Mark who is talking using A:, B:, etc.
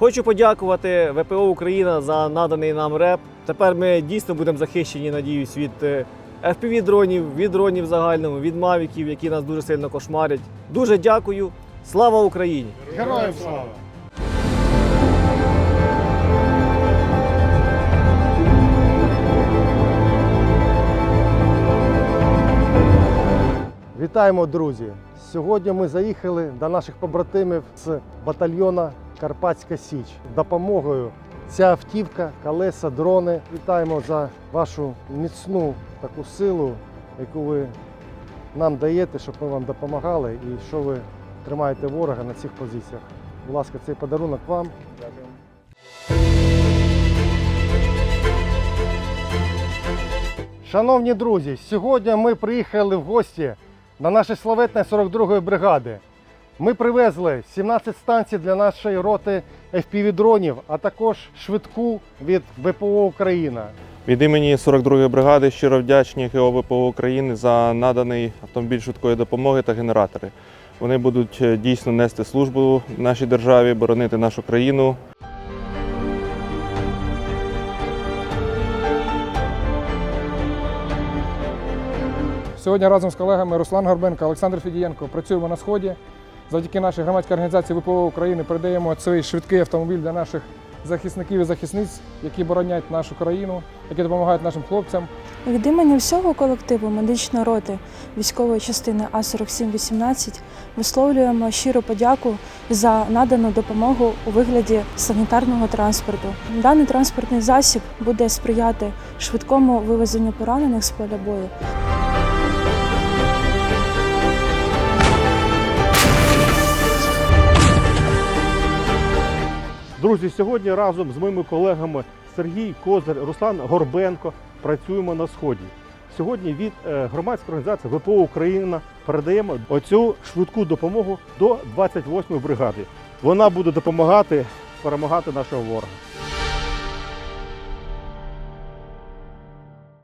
A: Хочу подякувати ВПО Україна за наданий нам реп. Тепер ми дійсно будемо захищені, надіюсь, від е, fpv дронів, від дронів загальному, від мавіків, які нас дуже сильно кошмарять. Дуже дякую. Слава Україні!
B: Героям слава! Вітаємо, друзі! Сьогодні ми заїхали до наших побратимів з батальйона Карпатська Січ. Допомогою ця автівка, колеса, дрони. Вітаємо за вашу міцну таку силу, яку ви нам даєте, щоб ми вам допомагали і що ви тримаєте ворога на цих позиціях. Будь ласка, цей подарунок вам. Шановні друзі, сьогодні ми приїхали в гості на наші славетні 42-ї бригади. Ми привезли 17 станцій для нашої роти FPV-дронів, а також швидку від ВПО Україна.
C: Від імені 42-ї бригади щиро вдячні ГО ВПО України за наданий автомобіль швидкої допомоги та генератори. Вони будуть е, дійсно нести службу нашій державі, боронити нашу країну.
D: Сьогодні разом з колегами Руслан Горбенко, Олександр Федієнко працюємо на сході. Завдяки нашій громадській організації ВПО України передаємо цей швидкий автомобіль для наших захисників і захисниць, які боронять нашу країну, які допомагають нашим хлопцям.
E: Від імені всього колективу медичної роти військової частини А4718 висловлюємо щиру подяку за надану допомогу у вигляді санітарного транспорту. Даний транспортний засіб буде сприяти швидкому вивезенню поранених з поля бою.
B: Друзі, сьогодні разом з моїми колегами Сергій Козир, Руслан Горбенко працюємо на сході. Сьогодні від е, громадської організації ВПО Україна передаємо оцю швидку допомогу до 28-ї бригади. Вона буде допомагати перемагати нашого ворога.